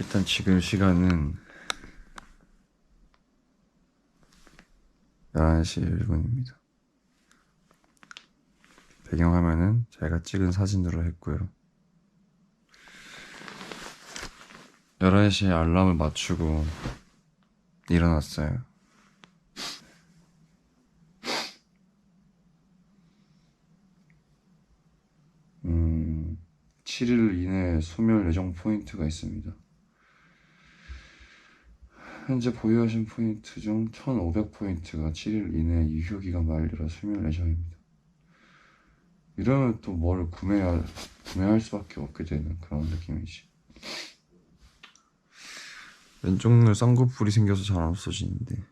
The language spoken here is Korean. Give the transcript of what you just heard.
일단 지금 시간은 11시 1분입니다. 배경화면은 제가 찍은 사진으로 했고요. 11시에 알람을 맞추고 일어났어요. 음, 7일 이내 소멸 예정 포인트가 있습니다. 현재 보유하신 포인트 중 1,500포인트가 7일 이내 유효기간 만료라 예정입니다. 이러면 또 뭘 구매할, 구매할 수밖에 없게 되는 그런 느낌이지. 왼쪽 눈 쌍꺼풀이 생겨서 잘 안 없어지는데